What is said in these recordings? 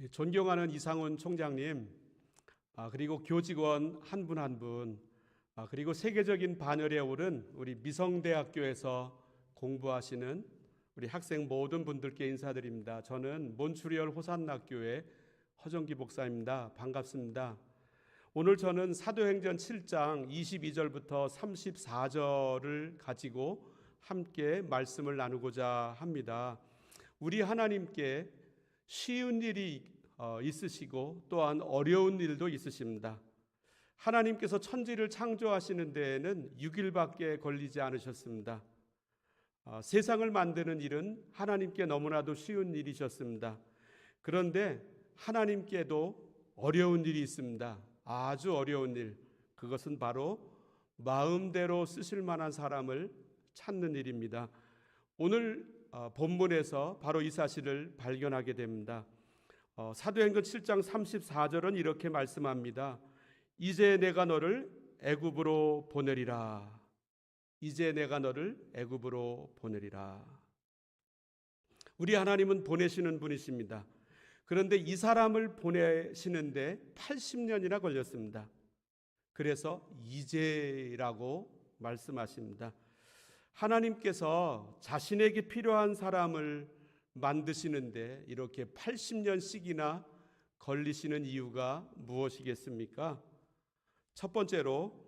예, 존경하는 이상훈 총장님, 아, 그리고 교직원 한 분 한 분, 아, 그리고 세계적인 반열에 오른 우리 미성대학교에서 공부하시는 우리 학생 모든 분들께 인사드립니다. 저는 몬트리올 호산학교의 허정기 목사입니다. 반갑습니다. 오늘 저는 사도행전 7장 22절부터 34절을 가지고 함께 말씀을 나누고자 합니다. 우리 하나님께 쉬운 일이 어, 있으시고 또한 어려운 일도 있으십니다. 하나님께서 천지를 창조하시는 데에는 6일밖에 걸리지 않으셨습니다. 어, 세상을 만드는 일은 하나님께 너무나도 쉬운 일이셨습니다. 그런데 하나님께도 어려운 일이 있습니다. 아주 어려운 일. 그것은 바로 마음대로 쓰실 만한 사람을 찾는 일입니다. 오늘 어, 본문에서 바로 이 사실을 발견하게 됩니다. 어, 사도행전 7장 34절은 이렇게 말씀합니다. 이제 내가 너를 애굽으로 보내리라. 이제 내가 너를 애굽으로 보내리라. 우리 하나님은 보내시는 분이십니다. 그런데 이 사람을 보내시는데 80년이나 걸렸습니다. 그래서 이제라고 말씀하십니다. 하나님께서 자신에게 필요한 사람을 만드시는데 이렇게 80년씩이나 걸리시는 이유가 무엇이겠습니까? 첫 번째로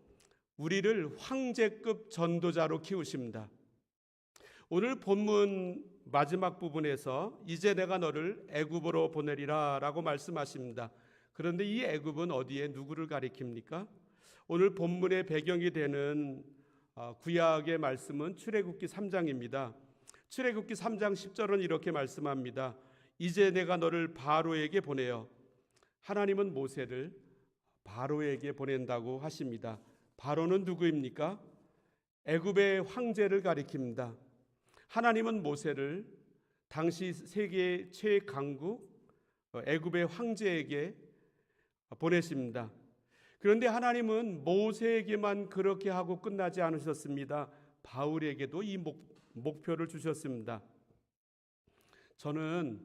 우리를 황제급 전도자로 키우십니다. 오늘 본문 마지막 부분에서 이제 내가 너를 애굽으로 보내리라라고 말씀하십니다. 그런데 이 애굽은 어디에 누구를 가리킵니까? 오늘 본문의 배경이 되는 아, 구약의 말씀은 출애굽기 3장입니다. 출애굽기 3장 10절은 이렇게 말씀합니다. 이제 내가 너를 바로에게 보내어 하나님은 모세를 바로에게 보낸다고 하십니다. 바로는 누구입니까? 애굽의 황제를 가리킵니다. 하나님은 모세를 당시 세계 최강국 어, 애굽의 황제에게 보내십니다. 그런데 하나님은 모세에게만 그렇게 하고 끝나지 않으셨습니다. 바울에게도 이 목, 목표를 주셨습니다. 저는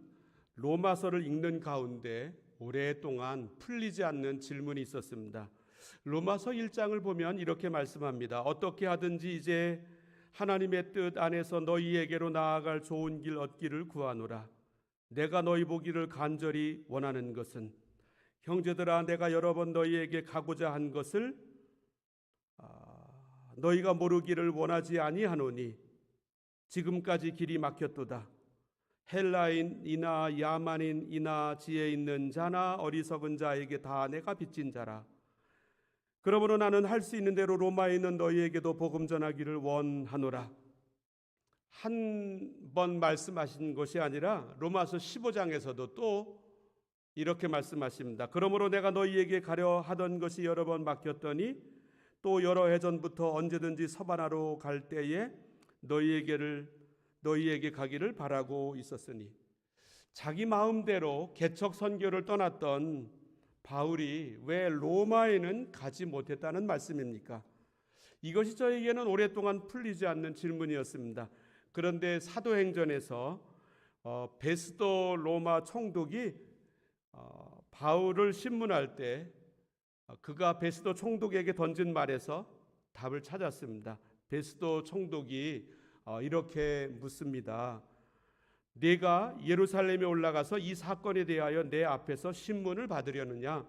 로마서를 읽는 가운데 오랫동안 풀리지 않는 질문이 있었습니다. 로마서 1장을 보면 이렇게 말씀합니다. 어떻게 하든지 이제 하나님의 뜻 안에서 너희에게로 나아갈 좋은 길 얻기를 구하노라. 내가 너희 보기를 간절히 원하는 것은 형제들아 내가 여러 번 너희에게 가고자 한 것을 아, 너희가 모르기를 원하지 아니하노니 지금까지 길이 막혔도다. 헬라인이나 야만인이나 지혜 있는 자나 어리석은 자에게 다 내가 빚진 자라. 그러므로 나는 할 수 있는 대로 로마에 있는 너희에게도 복음 전하기를 원하노라. 한 번 말씀하신 것이 아니라 로마서 15장에서도 또 이렇게 말씀하십니다. 그러므로 내가 너희에게 가려 하던 것이 여러 번 막혔더니 또 여러 해 전부터 언제든지 서바나로 갈 때에 너희에게를 너희에게 가기를 바라고 있었으니 자기 마음대로 개척 선교를 떠났던 바울이 왜 로마에는 가지 못했다는 말씀입니까? 이것이 저에게는 오랫동안 풀리지 않는 질문이었습니다. 그런데 사도행전에서 어, 베스도 로마 총독이 어, 바울을 신문할 때 어, 그가 베스도 총독에게 던진 말에서 답을 찾았습니다. 베스도 총독이 어, 이렇게 묻습니다. 네가 예루살렘에 올라가서 이 사건에 대하여 내 앞에서 신문을 받으려느냐?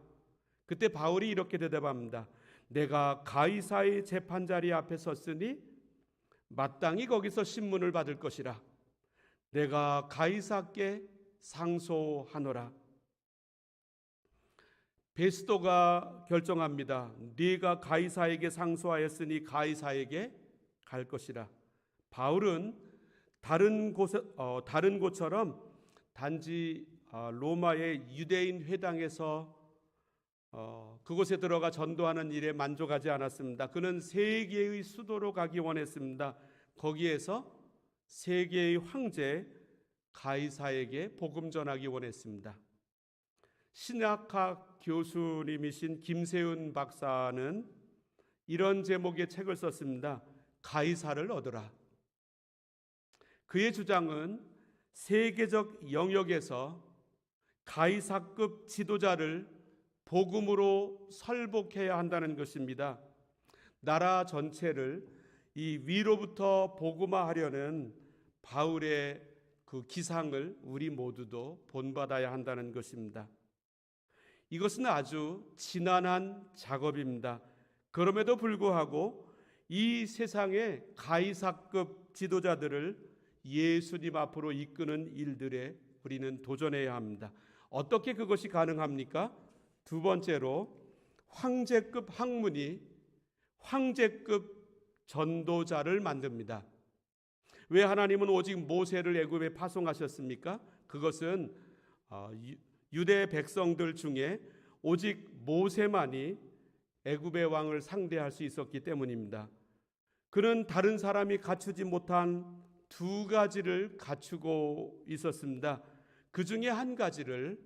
그때 바울이 이렇게 대답합니다. 내가 가이사의 재판 자리 앞에 섰으니 마땅히 거기서 신문을 받을 것이라. 내가 가이사께 상소하노라. 베스도가 결정합니다. 네가 가이사에게 상소하였으니 가이사에게 갈 것이라. 바울은 다른 곳 어, 다른 곳처럼 단지 어, 로마의 유대인 회당에서 어, 그곳에 들어가 전도하는 일에 만족하지 않았습니다. 그는 세계의 수도로 가기 원했습니다. 거기에서 세계의 황제 가이사에게 복음 전하기 원했습니다. 신학학 교수님이신 김세훈 박사는 이런 제목의 책을 썼습니다. 가이사를 얻으라. 그의 주장은 세계적 영역에서 가이사급 지도자를 복음으로 설복해야 한다는 것입니다. 나라 전체를 이 위로부터 복음화하려는 바울의 그 기상을 우리 모두도 본받아야 한다는 것입니다. 이것은 아주 지난한 작업입니다. 그럼에도 불구하고 이 세상의 가이사급 지도자들을 예수님 앞으로 이끄는 일들에 우리는 도전해야 합니다. 어떻게 그것이 가능합니까? 두 번째로 황제급 학문이 황제급 전도자를 만듭니다. 왜 하나님은 오직 모세를 애굽에 파송하셨습니까? 그것은 어, 유대 백성들 중에 오직 모세만이 애굽의 왕을 상대할 수 있었기 때문입니다. 그는 다른 사람이 갖추지 못한 두 가지를 갖추고 있었습니다. 그 중에 한 가지를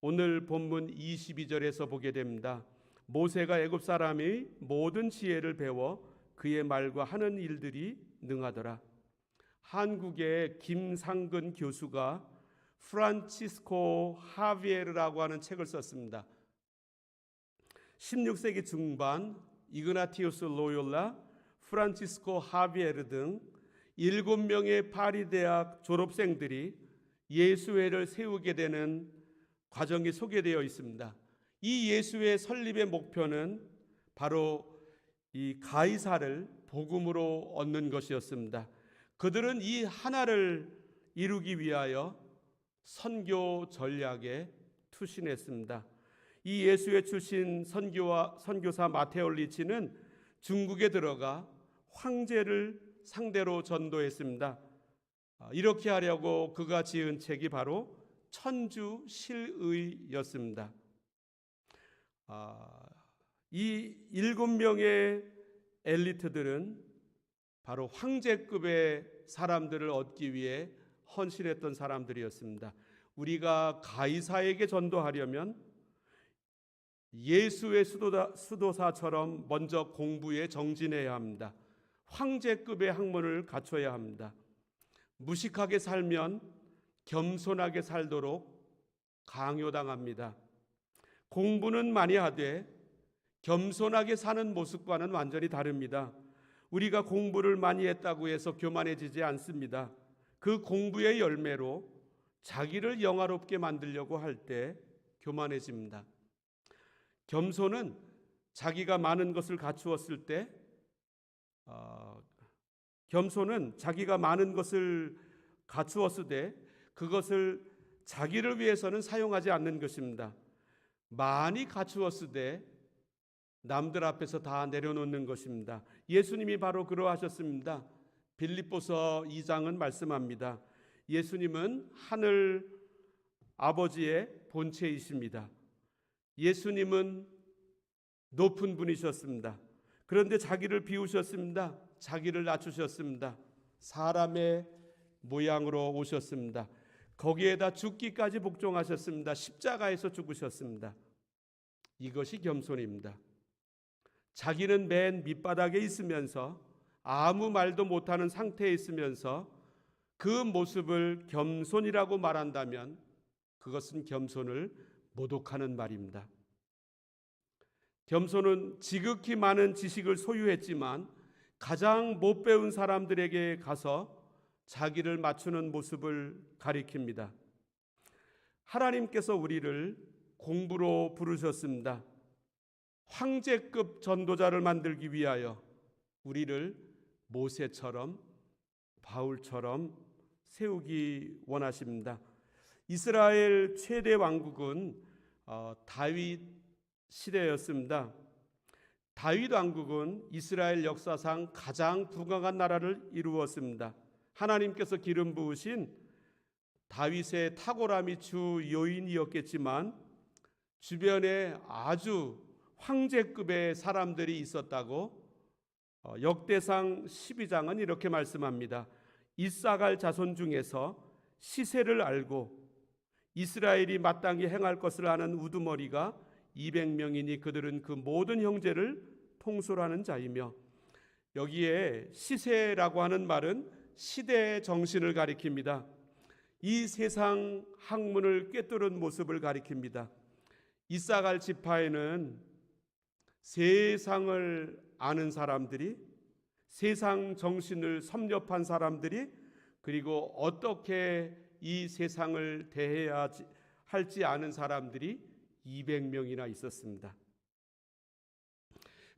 오늘 본문 22절에서 보게 됩니다. 모세가 애굽 사람이 모든 지혜를 배워 그의 말과 하는 일들이 능하더라. 한국의 김상근 교수가 프란치스코 하비에르라고 하는 책을 썼습니다. 16세기 중반 이그나티우스 로yor라, 프란치스코 하비에르 등 일곱 명의 파리 대학 졸업생들이 예수회를 세우게 되는 과정이 소개되어 있습니다. 이 예수회 설립의 목표는 바로 이 가이사를 복음으로 얻는 것이었습니다. 그들은 이 하나를 이루기 위하여 선교 전략에 투신했습니다. 이 예수의 출신 선교와 선교사 마테올리치는 중국에 들어가 황제를 상대로 전도했습니다. 아, 이렇게 하려고 그가 지은 책이 바로 천주 실의였습니다. 아, 이 일곱 명의 엘리트들은 바로 황제급의 사람들을 얻기 위해 헌신했던 사람들이었습니다. 우리가 가이사에게 전도하려면 예수의 수도사, 수도사처럼 먼저 공부에 정진해야 합니다. 황제급의 학문을 갖춰야 합니다. 무식하게 살면 겸손하게 살도록 강요당합니다. 공부는 많이 하되 겸손하게 사는 모습과는 완전히 다릅니다. 우리가 공부를 많이 했다고 해서 교만해지지 않습니다. 그 공부의 열매로 자기를 영화롭게 만들려고 할 때 교만해집니다. 겸손은 자기가 많은 것을 갖추었을 때, 어, 겸손은 자기가 많은 것을 갖추었을 때 그것을 자기를 위해서는 사용하지 않는 것입니다. 많이 갖추었을 때 남들 앞에서 다 내려놓는 것입니다. 예수님이 바로 그러하셨습니다. 빌립보서 2장은 말씀합니다. 예수님은 하늘 아버지의 본체이십니다. 예수님은 높은 분이셨습니다. 그런데 자기를 비우셨습니다. 자기를 낮추셨습니다. 사람의 모양으로 오셨습니다. 거기에다 죽기까지 복종하셨습니다. 십자가에서 죽으셨습니다. 이것이 겸손입니다. 자기는 맨 밑바닥에 있으면서 아무 말도 못하는 상태에 있으면서 그 모습을 겸손이라고 말한다면 그것은 겸손을 모독하는 말입니다. 겸손은 지극히 많은 지식을 소유했지만 가장 못 배운 사람들에게 가서 자기를 맞추는 모습을 가리킵니다. 하나님께서 우리를 공부로 부르셨습니다. 황제급 전도자를 만들기 위하여 우리를 모세처럼 바울처럼 세우기 원하십니다. 이스라엘 최대 왕국은 어, 다윗 시대였습니다. 다윗 왕국은 이스라엘 역사상 가장 부강한 나라를 이루었습니다. 하나님께서 기름 부으신 다윗의 탁월함이 주 요인이었겠지만 주변에 아주 황제급의 사람들이 있었다고 어, 역대상 12장은 이렇게 말씀합니다. 이사갈 자손 중에서 시세를 알고 이스라엘이 마땅히 행할 것을 아는 우두머리가 200명이니 그들은 그 모든 형제를 통솔하는 자이며 여기에 시세라고 하는 말은 시대의 정신을 가리킵니다. 이 세상 학문을 꿰뚫은 모습을 가리킵니다. 이사갈 지파에는 세상을 아는 사람들이 세상 정신을 섭렵한 사람들이 그리고 어떻게 이 세상을 대해야 할지 아는 사람들이 200명이나 있었습니다.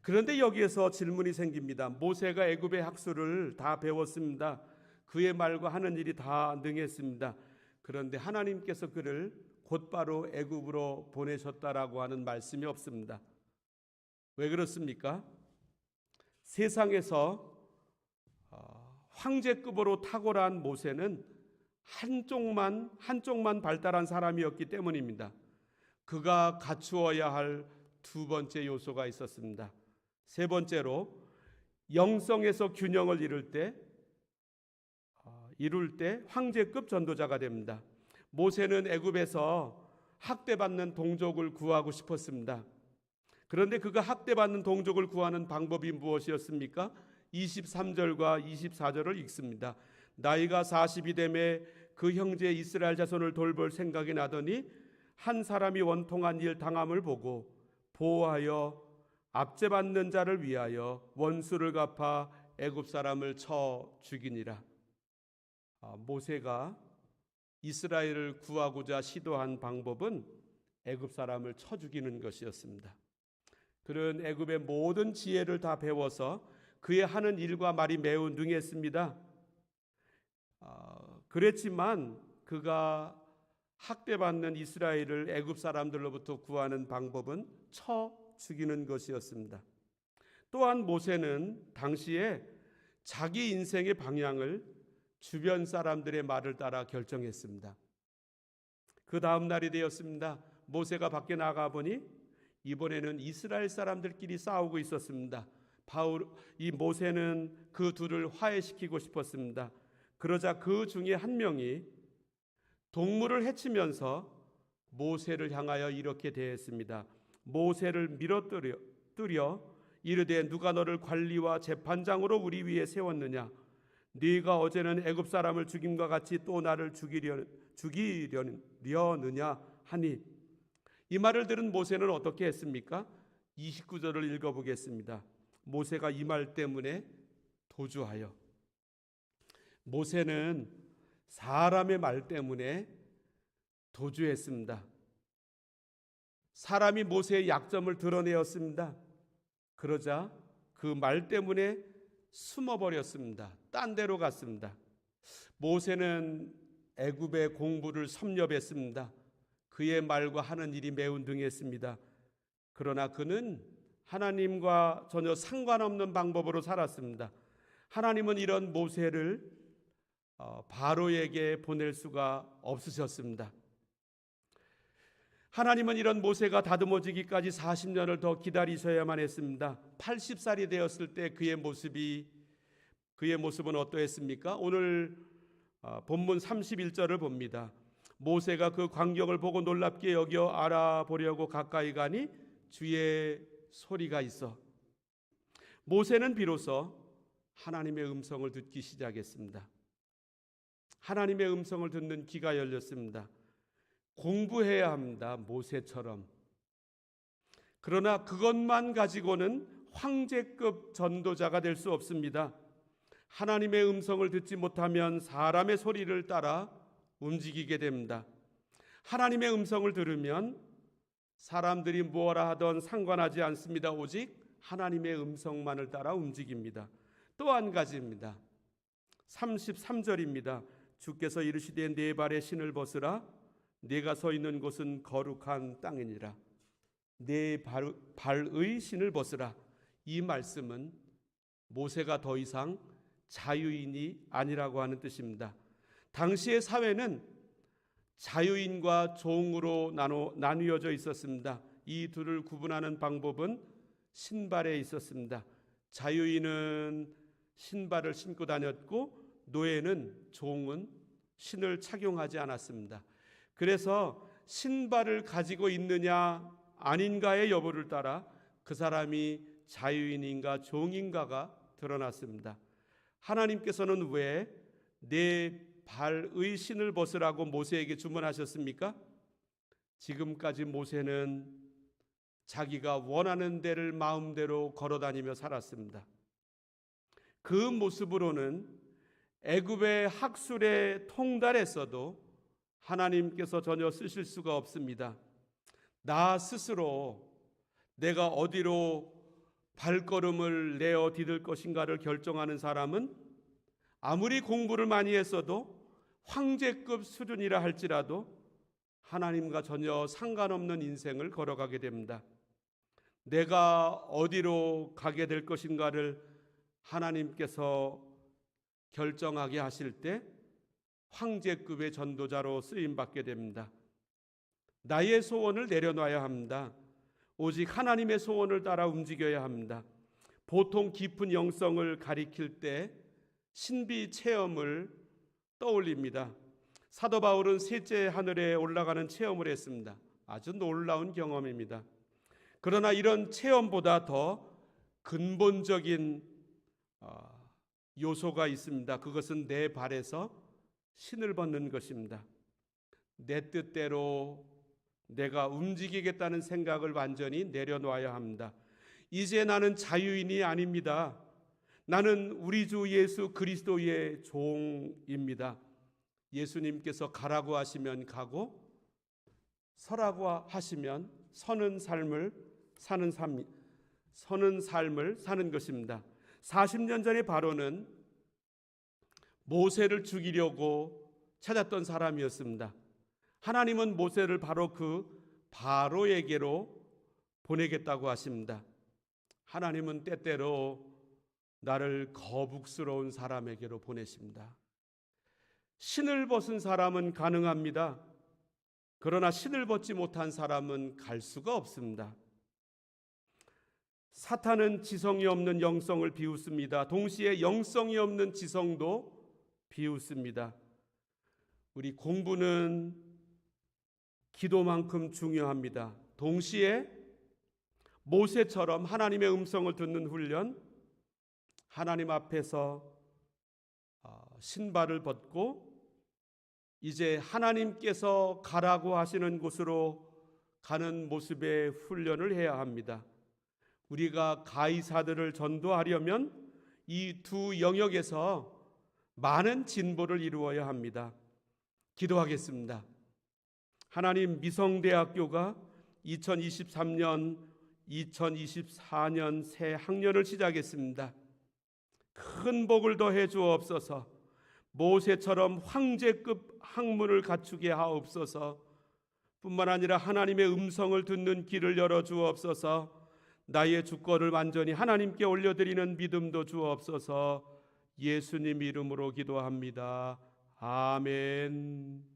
그런데 여기에서 질문이 생깁니다. 모세가 애굽의 학술을 다 배웠습니다. 그의 말과 하는 일이 다 능했습니다. 그런데 하나님께서 그를 곧바로 애굽으로 보내셨다라고 하는 말씀이 없습니다. 왜 그렇습니까? 세상에서 어, 황제급으로 탁월한 모세는 한쪽만 한쪽만 발달한 사람이었기 때문입니다. 그가 갖추어야 할 두 번째 요소가 있었습니다. 세 번째로 영성에서 균형을 이룰 때 어, 이룰 때 황제급 전도자가 됩니다. 모세는 애굽에서 학대받는 동족을 구하고 싶었습니다. 그런데 그가 학대받는 동족을 구하는 방법이 무엇이었습니까? 23절과 24절을 읽습니다. 나이가 40이 되매 그 형제 이스라엘 자손을 돌볼 생각이 나더니 한 사람이 원통한 일 당함을 보고 보호하여 압제받는 자를 위하여 원수를 갚아 애굽 사람을 쳐 죽이니라. 아, 모세가 이스라엘을 구하고자 시도한 방법은 애굽 사람을 쳐 죽이는 것이었습니다. 그런 애굽의 모든 지혜를 다 배워서 그의 하는 일과 말이 매우 능했습니다. 어, 그랬지만 그가 학대받는 이스라엘을 애굽 사람들로부터 구하는 방법은 쳐 죽이는 것이었습니다. 또한 모세는 당시에 자기 인생의 방향을 주변 사람들의 말을 따라 결정했습니다. 그 다음 날이 되었습니다. 모세가 밖에 나가 보니 이번에는 이스라엘 사람들끼리 싸우고 있었습니다. 바울 이 모세는 그 둘을 화해시키고 싶었습니다. 그러자 그 중에 한 명이 동물을 해치면서 모세를 향하여 이렇게 대했습니다. 모세를 밀어뜨려 뜨려 이르되 누가 너를 관리와 재판장으로 우리 위에 세웠느냐? 네가 어제는 애굽 사람을 죽임과 같이 또 나를 죽이려 죽이려느냐 하니 이 말을 들은 모세는 어떻게 했습니까? 29절을 읽어보겠습니다. 모세가 이 말 때문에 도주하여 모세는 사람의 말 때문에 도주했습니다. 사람이 모세의 약점을 드러내었습니다. 그러자 그 말 때문에 숨어버렸습니다. 딴 데로 갔습니다. 모세는 애굽의 공부를 섭렵했습니다. 그의 말과 하는 일이 매우 능했습니다. 그러나 그는 하나님과 전혀 상관없는 방법으로 살았습니다. 하나님은 이런 모세를 어, 바로에게 보낼 수가 없으셨습니다. 하나님은 이런 모세가 다듬어지기까지 40년을 더 기다리셔야만 했습니다. 80살이 되었을 때 그의 모습이 그의 모습은 어떠했습니까? 오늘 어, 본문 31절을 봅니다. 모세가 그 광경을 보고 놀랍게 여겨 알아보려고 가까이 가니 주의 소리가 있어. 모세는 비로소 하나님의 음성을 듣기 시작했습니다. 하나님의 음성을 듣는 귀가 열렸습니다. 공부해야 합니다. 모세처럼. 그러나 그것만 가지고는 황제급 전도자가 될 수 없습니다. 하나님의 음성을 듣지 못하면 사람의 소리를 따라 움직이게 됩니다. 하나님의 음성을 들으면 사람들이 무엇라 하던 상관하지 않습니다. 오직 하나님의 음성만을 따라 움직입니다. 또 한 가지입니다. 33절입니다. 주께서 이르시되 네 발의 신을 벗으라 네가 서 있는 곳은 거룩한 땅이니라. 네 발, 발의 신을 벗으라. 이 말씀은 모세가 더 이상 자유인이 아니라고 하는 뜻입니다. 당시의 사회는 자유인과 종으로 나누, 나뉘어져 있었습니다. 이 둘을 구분하는 방법은 신발에 있었습니다. 자유인은 신발을 신고 다녔고 노예는 종은 신을 착용하지 않았습니다. 그래서 신발을 가지고 있느냐 아닌가의 여부를 따라 그 사람이 자유인인가 종인가가 드러났습니다. 하나님께서는 왜 내 발의 신을 벗으라고 모세에게 주문하셨습니까? 지금까지 모세는 자기가 원하는 데를 마음대로 걸어 다니며 살았습니다. 그 모습으로는 애굽의 학술에 통달했어도 하나님께서 전혀 쓰실 수가 없습니다. 나 스스로 내가 어디로 발걸음을 내어 디딜 것인가를 결정하는 사람은 아무리 공부를 많이 했어도 황제급 수준이라 할지라도 하나님과 전혀 상관없는 인생을 걸어가게 됩니다. 내가 어디로 가게 될 것인가를 하나님께서 결정하게 하실 때 황제급의 전도자로 쓰임 받게 됩니다. 나의 소원을 내려놔야 합니다. 오직 하나님의 소원을 따라 움직여야 합니다. 보통 깊은 영성을 가리킬 때 신비 체험을 떠올립니다. 사도 바울은 셋째 하늘에 올라가는 체험을 했습니다. 아주 놀라운 경험입니다. 그러나 이런 체험보다 더 근본적인 어, 요소가 있습니다. 그것은 내 발에서 신을 벗는 것입니다. 내 뜻대로 내가 움직이겠다는 생각을 완전히 내려놓아야 합니다. 이제 나는 자유인이 아닙니다. 나는 우리 주 예수 그리스도의 종입니다. 예수님께서 가라고 하시면 가고 서라고 하시면 서는 삶을 사는 삶 서는 삶을 사는 것입니다. 40년 전의 바로는 모세를 죽이려고 찾았던 사람이었습니다. 하나님은 모세를 바로 그 바로에게로 보내겠다고 하십니다. 하나님은 때때로 나를 거북스러운 사람에게로 보내십니다. 신을 벗은 사람은 가능합니다. 그러나 신을 벗지 못한 사람은 갈 수가 없습니다. 사탄은 지성이 없는 영성을 비웃습니다. 동시에 영성이 없는 지성도 비웃습니다. 우리 공부는 기도만큼 중요합니다. 동시에 모세처럼 하나님의 음성을 듣는 훈련, 하나님 앞에서 어, 신발을 벗고 이제 하나님께서 가라고 하시는 곳으로 가는 모습의 훈련을 해야 합니다. 우리가 가이사들을 전도하려면 이 두 영역에서 많은 진보를 이루어야 합니다. 기도하겠습니다. 하나님 미성대학교가 2023년 2024년 새 학년을 시작했습니다. 큰 복을 더해 주옵소서. 모세처럼 황제급 학문을 갖추게 하옵소서. 뿐만 아니라 하나님의 음성을 듣는 길을 열어 주옵소서. 나의 주권을 완전히 하나님께 올려드리는 믿음도 주옵소서. 예수님 이름으로 기도합니다. 아멘.